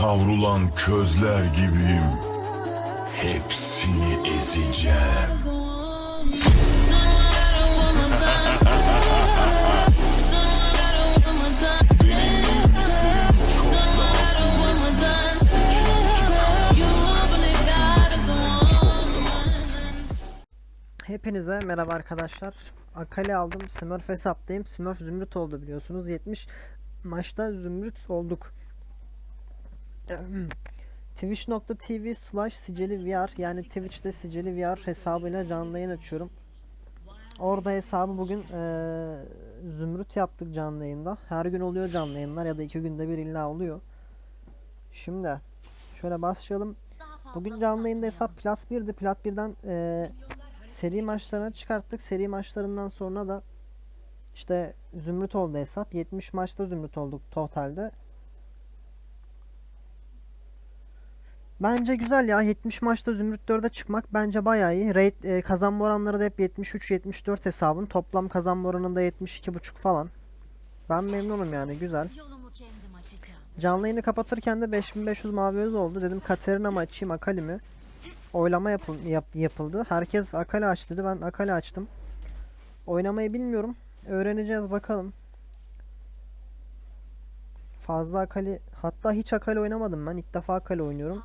Savrulan közler gibiyim. Hepsini ezeceğim. Hepinize merhaba arkadaşlar. Akali aldım. Smurf hesaptayım. Smurf zümrüt oldu biliyorsunuz. 70 maçta zümrüt olduk. Twitch.tv slash sicili VR yani Twitch'te sicili VR hesabıyla canlı yayın açıyorum. Orada hesabı bugün eee, zümrüt yaptık canlı yayında. Her gün oluyor canlı yayınlar ya da iki günde bir illa oluyor. Şimdi şöyle başlayalım. Bugün canlı yayında hesap Plat 1'di. Plat 1'den eee seri maçlarına çıkarttık. Seri maçlarından sonra da işte zümrüt oldu hesap. 70 maçta zümrüt olduk totalde. Bence güzel ya. 70 maçta zümrüt 4'e çıkmak bence bayağı iyi. Raid e, kazanma oranları da hep 73-74 hesabın. Toplam kazanma oranında 72,5 falan. Ben memnunum yani güzel. Canlı yayını kapatırken de 5500 mavi öz oldu. Dedim Katerina mı açayım Akali mi? Oylama yapıl- yap- yapıldı. Herkes Akali aç dedi. Ben Akali açtım. Oynamayı bilmiyorum. Öğreneceğiz bakalım. Fazla Akali hatta hiç Akali oynamadım ben. İlk defa Akali oynuyorum.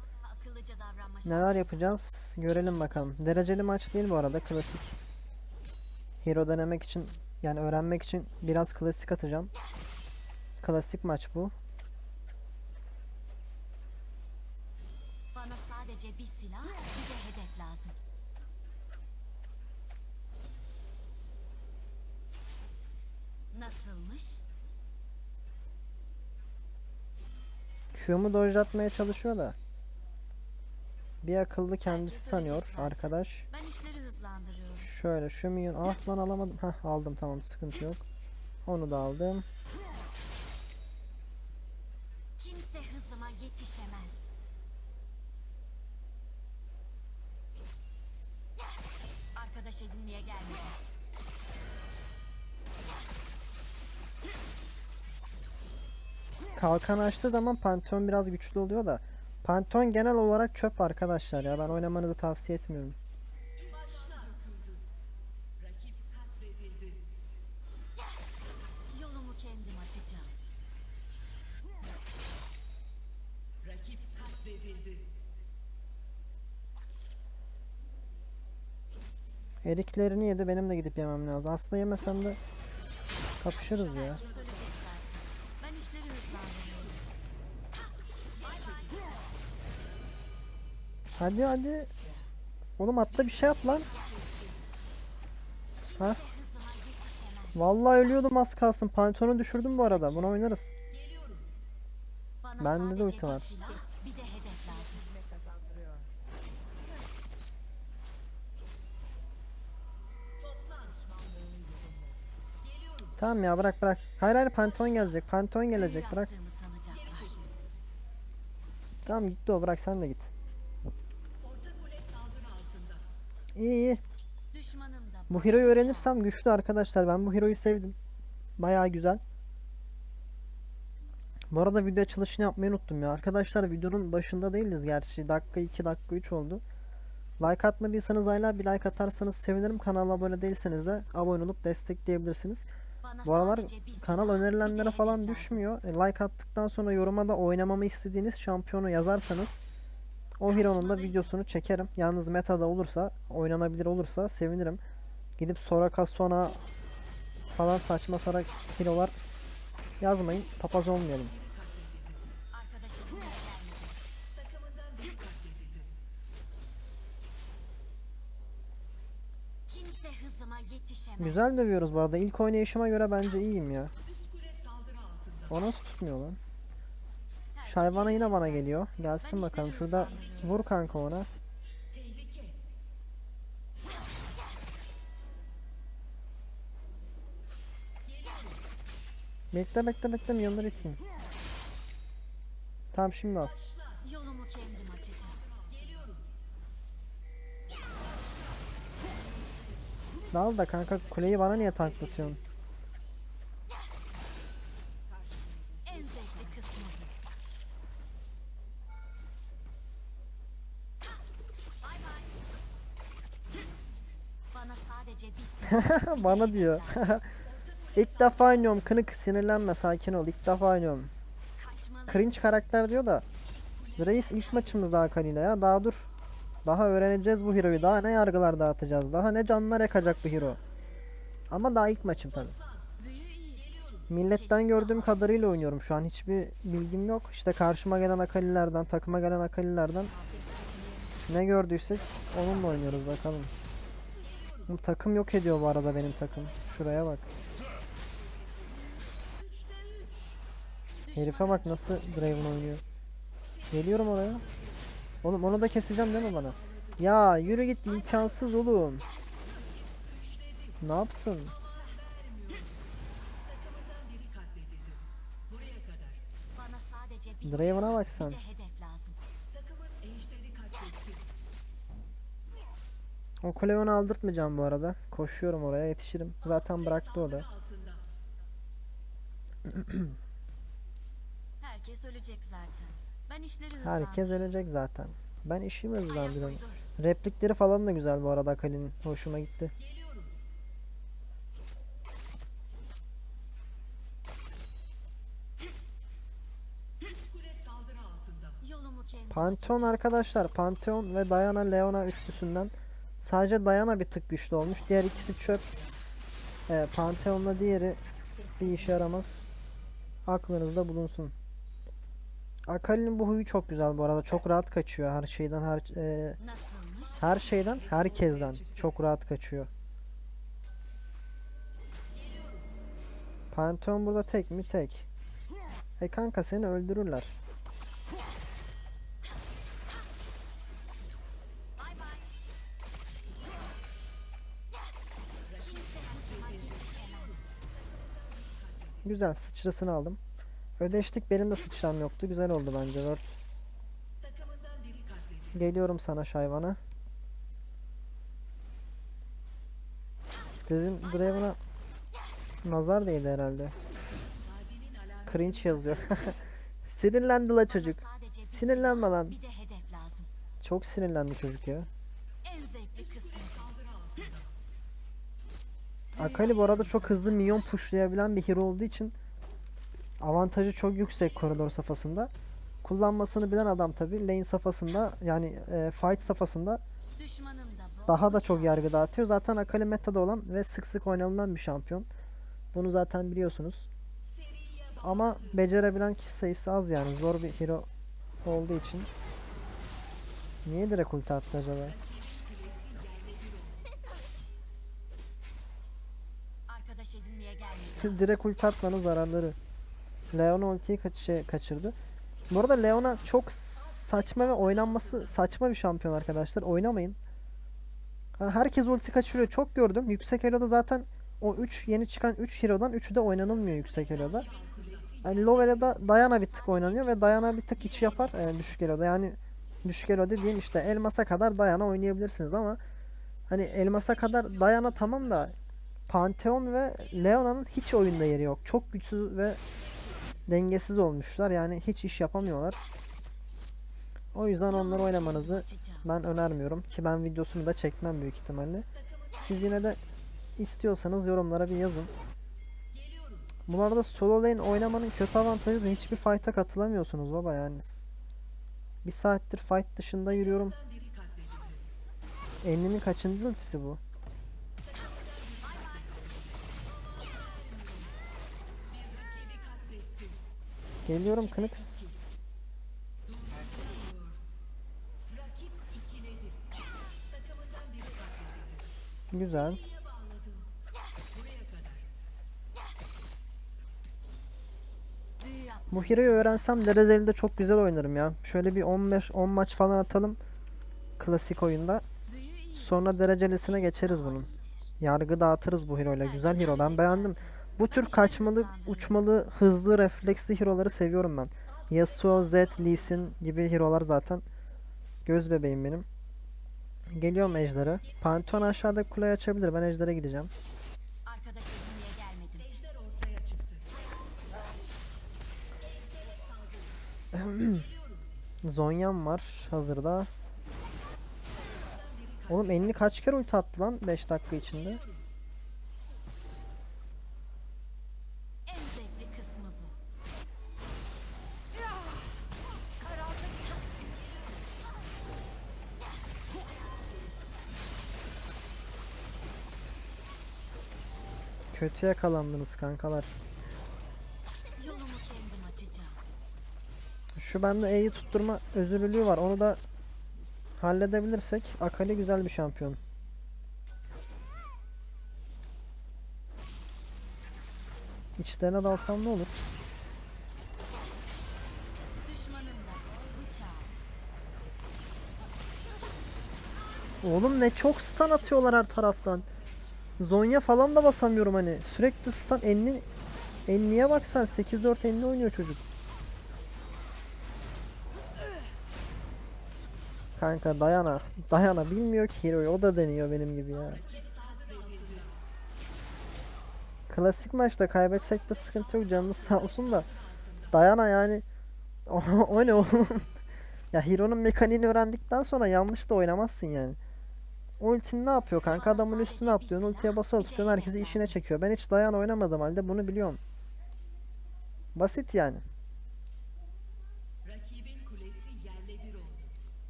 Neler yapacağız görelim bakalım. Dereceli maç değil bu arada klasik. Hero denemek için yani öğrenmek için biraz klasik atacağım. Klasik maç bu. Bana sadece bir silah, bir de hedef lazım. Nasılmış? Q'mu dojlatmaya çalışıyor da. Bir akıllı kendisi sanıyor arkadaş. Ben işleri hızlandırıyorum. Şöyle şu minyon ah lan alamadım. Hah aldım tamam sıkıntı yok. Onu da aldım. Kimse hızıma yetişemez. Arkadaş edinmeye gelmedim. Kalkan açtığı zaman Pantheon biraz güçlü oluyor da. Pantheon genel olarak çöp arkadaşlar ya ben oynamanızı tavsiye etmiyorum. Eriklerini yedi benim de gidip yemem lazım. Aslında yemesem de kapışırız ya. Hadi hadi. Oğlum atla bir şey yap lan. Ha? Vallahi ölüyordum az kalsın. Pantheon'u düşürdüm bu arada. Bunu oynarız. Bende de ulti var. Tamam ya bırak bırak. Hayır hayır Pantheon gelecek. Pantheon gelecek bırak. Tamam gitti o bırak sen de git. İyi iyi. Bu hero'yu öğrenirsem güçlü arkadaşlar. Ben bu hero'yu sevdim. Bayağı güzel. Bu arada video açılışını yapmayı unuttum ya. Arkadaşlar videonun başında değiliz gerçi. Dakika 2 dakika 3 oldu. Like atmadıysanız hala bir like atarsanız sevinirim. Kanala abone değilseniz de abone olup destekleyebilirsiniz. Bu aralar kanal önerilenlere falan düşmüyor. E, Like attıktan sonra yoruma da oynamamı istediğiniz şampiyonu yazarsanız o hero'nun da videosunu çekerim. Yalnız metada olursa, oynanabilir olursa sevinirim. Gidip Soraka Sona falan saçma sarak hero'lar yazmayın. Papaz olmayalım. Güzel dövüyoruz bu arada. İlk oynayışıma göre bence iyiyim ya. O nasıl tutmuyor lan? Şayvana yine bana geliyor. Gelsin bakalım. Şurada vur kanka ona. Bekle bekle bekle milyonları iteyim. Tamam şimdi al. Dal da kanka kuleyi bana niye tanklatıyorsun? Bana diyor. İlk defa oynuyorum kınık sinirlenme sakin ol ilk defa oynuyorum. Cringe karakter diyor da. Reis ilk maçımız daha Kali'yle ya daha dur. Daha öğreneceğiz bu hero'yu daha ne yargılar dağıtacağız daha ne canlar yakacak bu hero. Ama daha ilk maçım tabi. Milletten gördüğüm kadarıyla oynuyorum şu an hiçbir bilgim yok. İşte karşıma gelen akalilerden takıma gelen akalilerden ne gördüysek onunla oynuyoruz bakalım. Bu takım yok ediyor bu arada benim takım. Şuraya bak. Herife bak nasıl Draven oynuyor. Geliyorum oraya. Oğlum onu da keseceğim değil mi bana? Ya yürü git imkansız oğlum. Ne yaptın? Draven'a bak sen. de hedef lazım. O Cleon'u aldırtmayacağım bu arada. Koşuyorum oraya yetişirim. Zaten bıraktı o da. Herkes ölecek zaten. Ben işleri. Herkes ölecek zaten. Ben işimi hızlandırıyorum. Replikleri falan da güzel bu arada Akali'nin. Hoşuma gitti. Pantheon arkadaşlar. Pantheon ve Diana Leona üçlüsünden sadece Diana bir tık güçlü olmuş. Diğer ikisi çöp. Ee, Pantheon'la diğeri bir işe yaramaz. Aklınızda bulunsun. Akali'nin bu huyu çok güzel bu arada. Çok rahat kaçıyor her şeyden her e, her şeyden herkesten çok rahat kaçıyor. Pantheon burada tek mi? Tek. E kanka seni öldürürler. Güzel sıçrasını aldım. Ödeştik benim de sıçram yoktu. Güzel oldu bence Word. Geliyorum sana şayvana. Sizin Draven'a nazar değdi herhalde. Cringe yazıyor. Sinirlendi la çocuk. Sinirlenme lan. Çok sinirlendi çocuk ya. Akali bu arada çok hızlı minyon pushlayabilen bir hero olduğu için avantajı çok yüksek koridor safhasında. Kullanmasını bilen adam tabi lane safhasında yani e, fight safhasında daha da çok yargı dağıtıyor. Zaten Akali metada olan ve sık sık oynanılan bir şampiyon. Bunu zaten biliyorsunuz. Ama becerebilen kişi sayısı az yani zor bir hero olduğu için. Niye direkt ulti attı acaba? Direkt ulti atmanın zararları. Leona ultiyi kaç şey kaçırdı. Bu arada Leona çok saçma ve oynanması saçma bir şampiyon arkadaşlar. Oynamayın. Yani herkes ulti kaçırıyor. Çok gördüm. Yüksek Elo'da zaten o 3 yeni çıkan 3 hero'dan 3'ü de oynanılmıyor Yüksek Elo'da. Yani Low Elo'da Diana bir tık oynanıyor ve Diana bir tık içi yapar e, düşük Elo'da. Yani düşük Elo dediğim işte Elmas'a kadar Diana oynayabilirsiniz ama hani Elmas'a kadar Diana tamam da Pantheon ve Leona'nın hiç oyunda yeri yok. Çok güçsüz ve dengesiz olmuşlar. Yani hiç iş yapamıyorlar. O yüzden onları oynamanızı ben önermiyorum. Ki ben videosunu da çekmem büyük ihtimalle. Siz yine de istiyorsanız yorumlara bir yazın. Bu arada solo lane oynamanın kötü avantajı da hiçbir fight'a katılamıyorsunuz baba yani. Bir saattir fight dışında yürüyorum. Enlin'in kaçıncı ultisi bu? Geliyorum Kınıks. Güzel. Bu hero'yu öğrensem dereceli de çok güzel oynarım ya. Şöyle bir 15 10 maç falan atalım. Klasik oyunda. Sonra derecelisine geçeriz bunun. Yargı dağıtırız bu hero'yla. Güzel hero. Ben beğendim. Bu tür kaçmalı, uçmalı, hızlı, refleksli hero'ları seviyorum ben. Yasuo, Zed, Lee Sin gibi hero'lar zaten göz bebeğim benim. Geliyorum ejder'e. Pantheon aşağıda kuleyi açabilir. Ben ejder'e gideceğim. Zonya'm var hazırda. Oğlum elini kaç kere ulti attı lan 5 dakika içinde? Kötü yakalandınız kankalar. Şu bende E'yi tutturma özürlülüğü var. Onu da halledebilirsek Akali güzel bir şampiyon. İçlerine dalsam ne olur? Oğlum ne çok stun atıyorlar her taraftan. Zonya falan da basamıyorum hani. Sürekli stun enli enliye bak sen 8-4 enli oynuyor çocuk. Kanka Dayana. Dayana bilmiyor ki Hero'yu. O da deniyor benim gibi ya. Klasik maçta kaybetsek de sıkıntı yok. Canınız sağ olsun da. Dayana yani. O, o ne oğlum? ya Hero'nun mekaniğini öğrendikten sonra yanlış da oynamazsın yani. Ultin ne yapıyor kanka? Adamın üstüne atlıyorsun. Ultiye basılı tutuyorsun. Herkesi işine çekiyor. Ben hiç dayan oynamadım halde bunu biliyorum. Basit yani.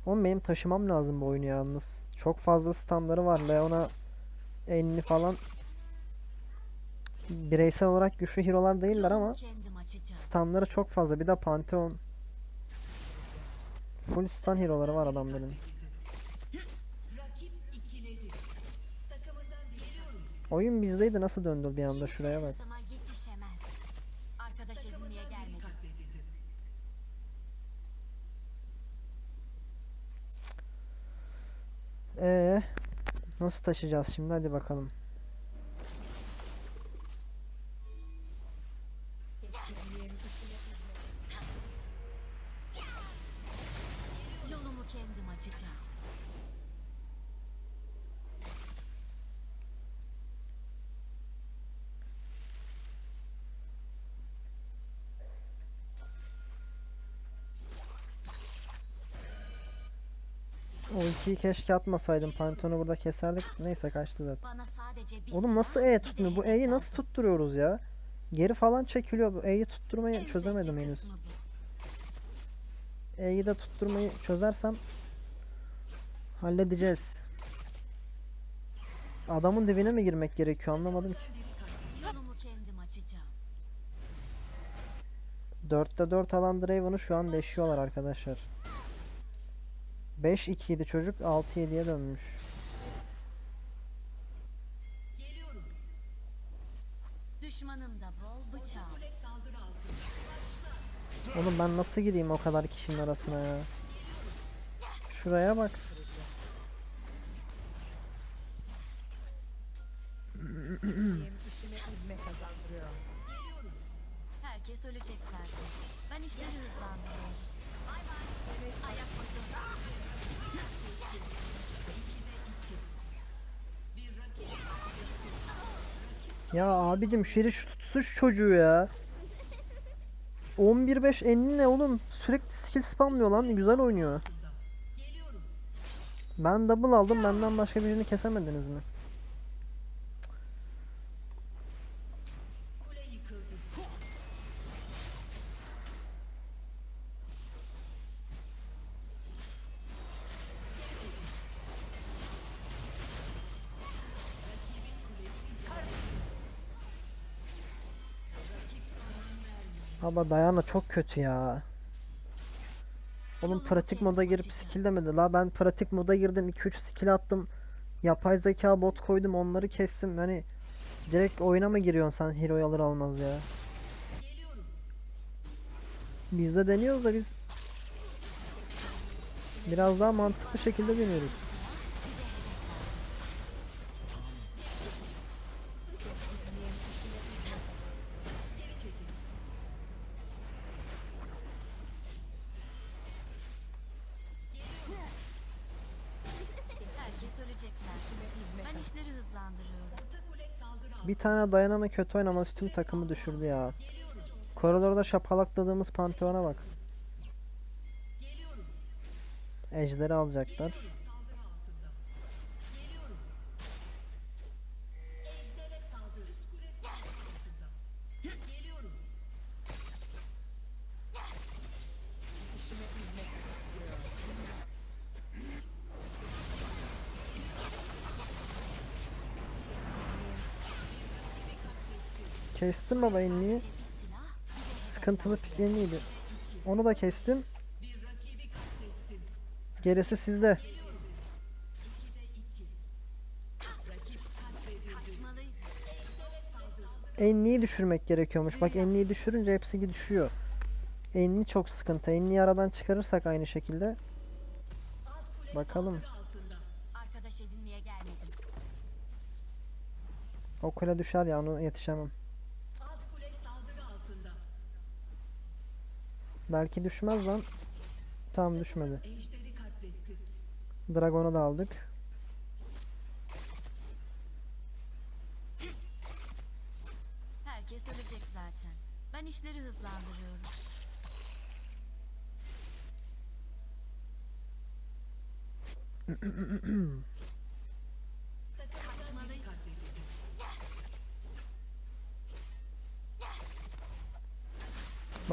Oğlum benim taşımam lazım bu oyunu yalnız. Çok fazla standları var. Leona 50 falan. Bireysel olarak güçlü hero'lar değiller ama standları çok fazla. Bir de Pantheon. Full stun hero'ları var adamların. Oyun bizdeydi nasıl döndü bir anda şuraya bak. Ee, nasıl taşıyacağız şimdi hadi bakalım. Ultiyi keşke atmasaydım. Pantheon'u burada keserdik. Neyse kaçtı zaten. Oğlum nasıl E tutmuyor? Bu E'yi nasıl tutturuyoruz ya? Geri falan çekiliyor. Bu E'yi tutturmayı çözemedim henüz. E'yi de tutturmayı çözersem halledeceğiz. Adamın dibine mi girmek gerekiyor anlamadım ki. Yolumu kendim açacağım. 4'te 4 alan Draven'ı şu an deşiyorlar arkadaşlar. 5-2 idi çocuk 6-7'ye dönmüş. Düşmanım da bol bıçağım. Oğlum ben nasıl gireyim o kadar kişinin arasına ya? Şuraya bak. Herkes ölecek zaten. Ben işleri hızlandırıyorum. Ya abicim şeri şu tutsu şu çocuğu ya. 11-5 enli ne oğlum? Sürekli skill spamlıyor lan. Güzel oynuyor. Ben double aldım. Benden başka birini kesemediniz mi? Baba Dayana çok kötü ya. Oğlum pratik moda girip skill demedi la ben pratik moda girdim 2-3 skill attım. Yapay zeka bot koydum onları kestim. Yani direkt oyuna mı giriyorsun sen hero'yu alır almaz ya. Biz de deniyoruz da biz biraz daha mantıklı şekilde deniyoruz. Tane dayanana kötü oynaması tüm takımı düşürdü ya. Koridorda şapalakladığımız Pantheon'a bak. Ejderi alacaklar. Kestim baba silah. Sıkıntılı pik enliydi. Onu da kestim. Gerisi sizde. Enliyi düşürmek gerekiyormuş. Bak enliyi düşürünce hepsi düşüyor. Enli çok sıkıntı. Enliyi aradan çıkarırsak aynı şekilde. Bakalım. O kule düşer ya onu yetişemem. Belki düşmez lan. Tamam düşmedi. Dragon'u da aldık. Herkes ölecek zaten. Ben işleri hızlandırıyorum. Kaçmalıyız.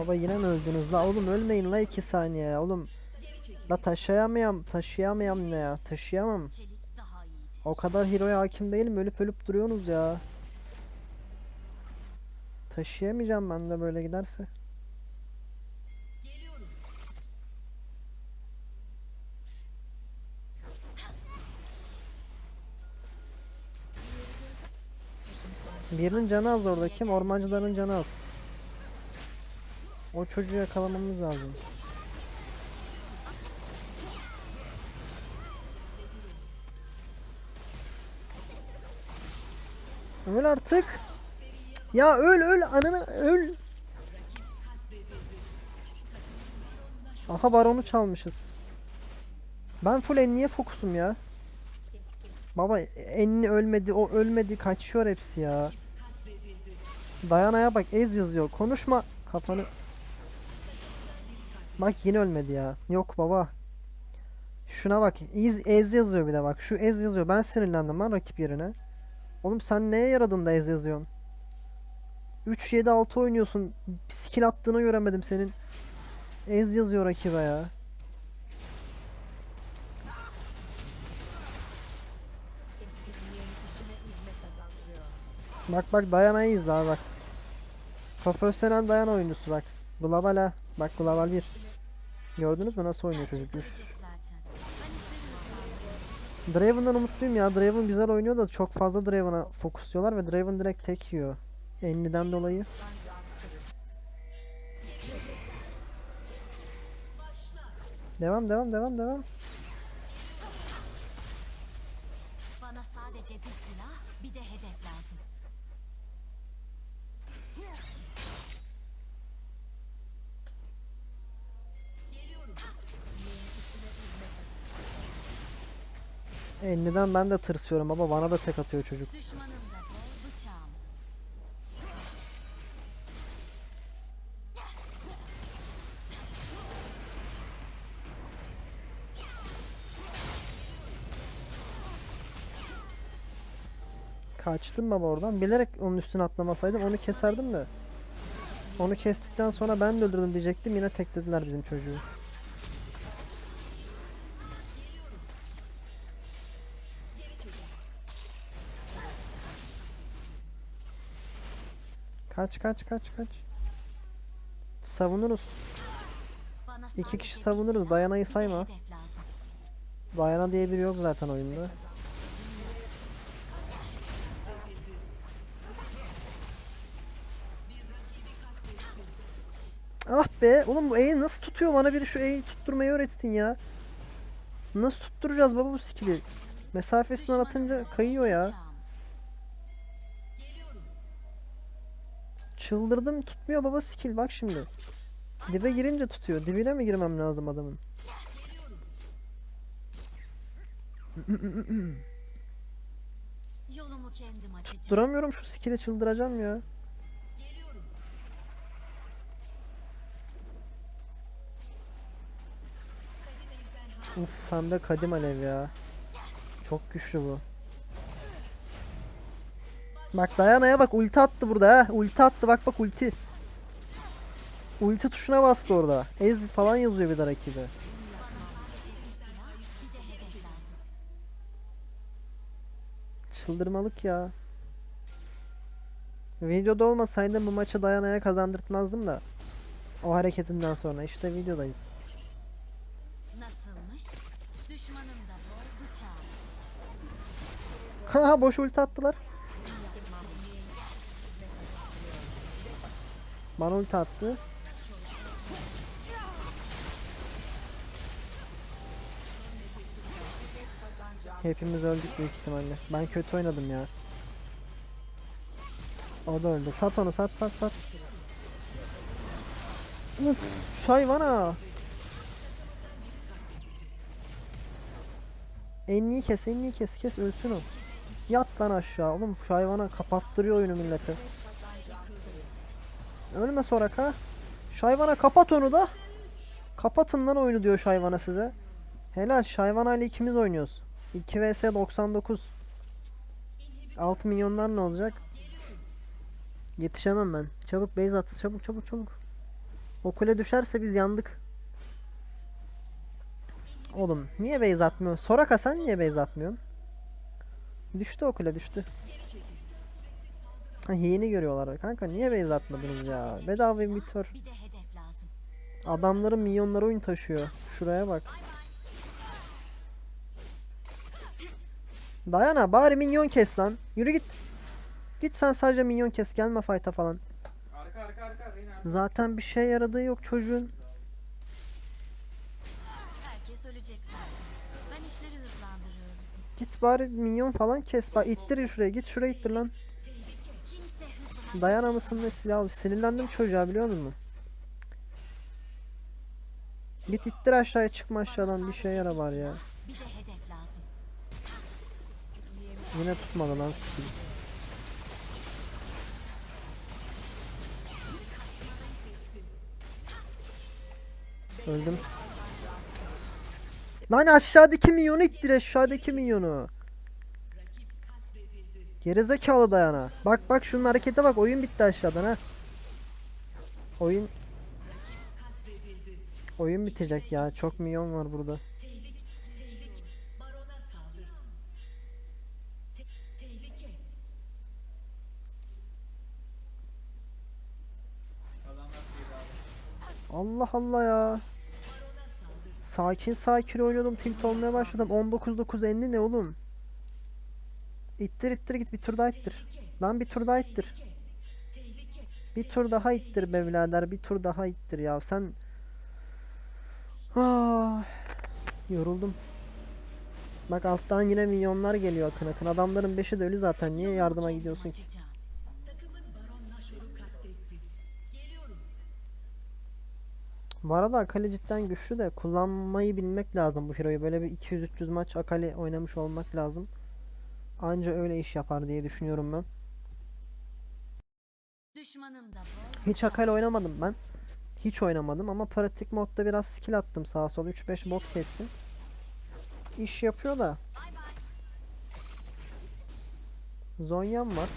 Baba yine mi öldünüz la? Oğlum ölmeyin la 2 saniye ya. Oğlum la taşıyamıyorum. Taşıyamıyorum ne ya? Taşıyamam. O kadar hero'ya hakim değilim. Ölüp ölüp duruyorsunuz ya. Taşıyamayacağım ben de böyle giderse. Birinin canı az orada. Kim? Ormancıların canı az. O çocuğu yakalamamız lazım. Öl artık. Ya öl öl ananı öl. Aha baronu çalmışız. Ben full enniye fokusum ya. Baba enni ölmedi o ölmedi kaçıyor hepsi ya. Dayanaya bak ez yazıyor konuşma kafanı. Bak yine ölmedi ya. Yok baba. Şuna bak. Ez, ez yazıyor bir de bak. Şu ez yazıyor. Ben sinirlendim lan rakip yerine. Oğlum sen neye yaradın da ez yazıyorsun? 3 7 6 oynuyorsun. Bir skill attığını göremedim senin. Ez yazıyor rakibe ya. Bak bak Dayana'yı izle bak. Profesyonel Dayana oyuncusu bak. Global Bak Global 1. Gördünüz mü nasıl oynuyor çocuk? Üf. Ölecek zaten. Ben işleri hızlandırıyorum. Draven'dan umutluyum ya. Draven güzel oynuyor da çok fazla Draven'a fokusluyorlar ve Draven direkt tek yiyor. Enliden dolayı. Devam devam devam devam. Enliden ben de tırsıyorum baba bana da tek atıyor çocuk. Kaçtım baba oradan. Bilerek onun üstüne atlamasaydım onu keserdim de. Onu kestikten sonra ben de öldürdüm diyecektim. Yine teklediler bizim çocuğu. Kaç kaç kaç kaç. Savunuruz. İki kişi savunuruz, Dayana'yı sayma. Dayana diye biri yok zaten oyunda. Ah be oğlum bu E'yi nasıl tutuyor bana biri şu E'yi tutturmayı öğretsin ya. Nasıl tutturacağız baba bu skill'i? Mesafesinden atınca kayıyor ya. Çıldırdım tutmuyor baba skill bak şimdi. Dibe girince tutuyor. Dibine mi girmem lazım adamın? Duramıyorum şu skill'e çıldıracağım ya. Uf hem de kadim alev ya. Çok güçlü bu. Bak Dayana'ya bak ulti attı burada ha. Ulti attı bak bak ulti. Ulti tuşuna bastı orada. Ez falan yazıyor bir de rakibi. Çıldırmalık ya. Videoda olmasaydım bu maçı dayanaya kazandırtmazdım da. O hareketinden sonra işte videodayız. Haha boş ulti attılar. Bana ulti attı. Hepimiz öldük büyük ihtimalle. Ben kötü oynadım ya. O da öldü. Sat onu sat sat sat. Uf, şayvana. Enliyi kes, enliyi kes, kes ölsün o. Yat lan aşağı oğlum şu hayvana kapattırıyor oyunu millete. Ölme Soraka. Şu hayvana kapat onu da. Kapatın lan oyunu diyor şu hayvana size. Helal Şayvana ile ikimiz oynuyoruz. 2 vs 99. 6 milyonlar ne olacak? Yetişemem ben. Çabuk base at. Çabuk çabuk çabuk. O kule düşerse biz yandık. Oğlum niye base atmıyorsun? Soraka sen niye base atmıyorsun? Düştü o kule düştü. Yeni görüyorlar kanka niye base atmadınız ya? Bedava lazım. Adamların milyonları oyun taşıyor. Şuraya bak. Dayana bari minyon kes lan. Yürü git. Git sen sadece minyon kes gelme fight'a falan. Zaten bir şey yaradığı yok çocuğun. Git bari minyon falan kes. Bak ittir şuraya git şuraya ittir lan. Kimse hızlı Dayana mısın ne silah Sinirlendim çocuğa biliyor musun? Git ittir aşağıya çıkma aşağıdan bir şey yara var ya. Yine tutmadı lan skill. Öldüm. Lan aşağıdaki milyonu ittir aşağıdaki milyonu. Gerizekalı dayana. Bak bak şunun harekete bak oyun bitti aşağıdan ha. Oyun Oyun bitecek ya. Çok milyon var burada. Allah Allah ya. Sakin sakin oynuyordum. Tilt olmaya başladım. 19-9 enli ne oğlum? İttir ittir git bir tur daha ittir. Lan bir tur daha ittir. Bir tur daha ittir be birader. Bir tur daha ittir ya. Sen... Ah, yoruldum. Bak alttan yine milyonlar geliyor akın akın. Adamların 5'i de ölü zaten. Niye yardıma gidiyorsun ki? Bu arada Akali cidden güçlü de kullanmayı bilmek lazım bu hero'yu. Böyle bir 200-300 maç Akali oynamış olmak lazım. Anca öyle iş yapar diye düşünüyorum ben. Düşmanım da bol Hiç. Akali oynamadım ben. Hiç oynamadım ama pratik modda biraz skill attım sağa sola 3-5 bot kestim. İş yapıyor da. Zonya'm var.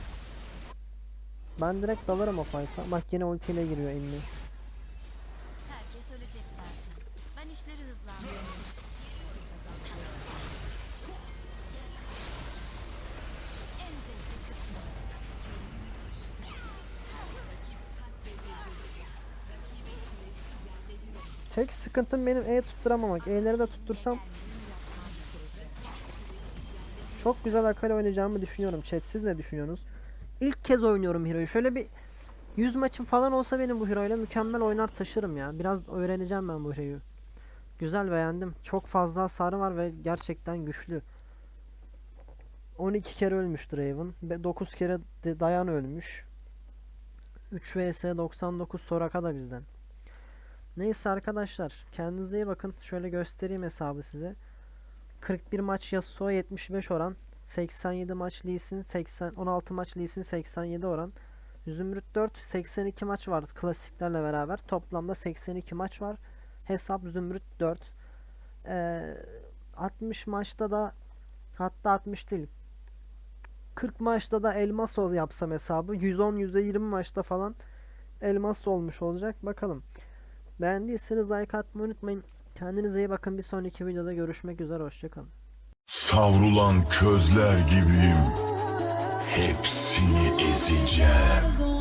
Ben direkt dalarım o fight'a. Bak yine ultiyle giriyor Emmi. Tek sıkıntım benim E tutturamamak. E'leri de tuttursam çok güzel Akali oynayacağımı düşünüyorum. Chat siz ne düşünüyorsunuz? İlk kez oynuyorum Hero'yu. Şöyle bir 100 maçım falan olsa benim bu Hero'yla mükemmel oynar taşırım ya. Biraz öğreneceğim ben bu Hero'yu. Güzel beğendim. Çok fazla hasarı var ve gerçekten güçlü. 12 kere ölmüş Draven. 9 kere Dayan ölmüş. 3 vs 99 Soraka da bizden. Neyse arkadaşlar kendinize iyi bakın. Şöyle göstereyim hesabı size. 41 maç Yasuo 75 oran. 87 maç Lee Sin 80 16 maç Lee Sin 87 oran. Zümrüt 4 82 maç var klasiklerle beraber. Toplamda 82 maç var. Hesap Zümrüt 4. Ee, 60 maçta da hatta 60 değil. 40 maçta da elmas yapsam hesabı 110 %20 maçta falan elmas olmuş olacak. Bakalım. Beğendiyseniz like atmayı unutmayın. Kendinize iyi bakın. Bir sonraki videoda görüşmek üzere. Hoşçakalın. Savrulan közler gibiyim. Hepsini ezeceğim.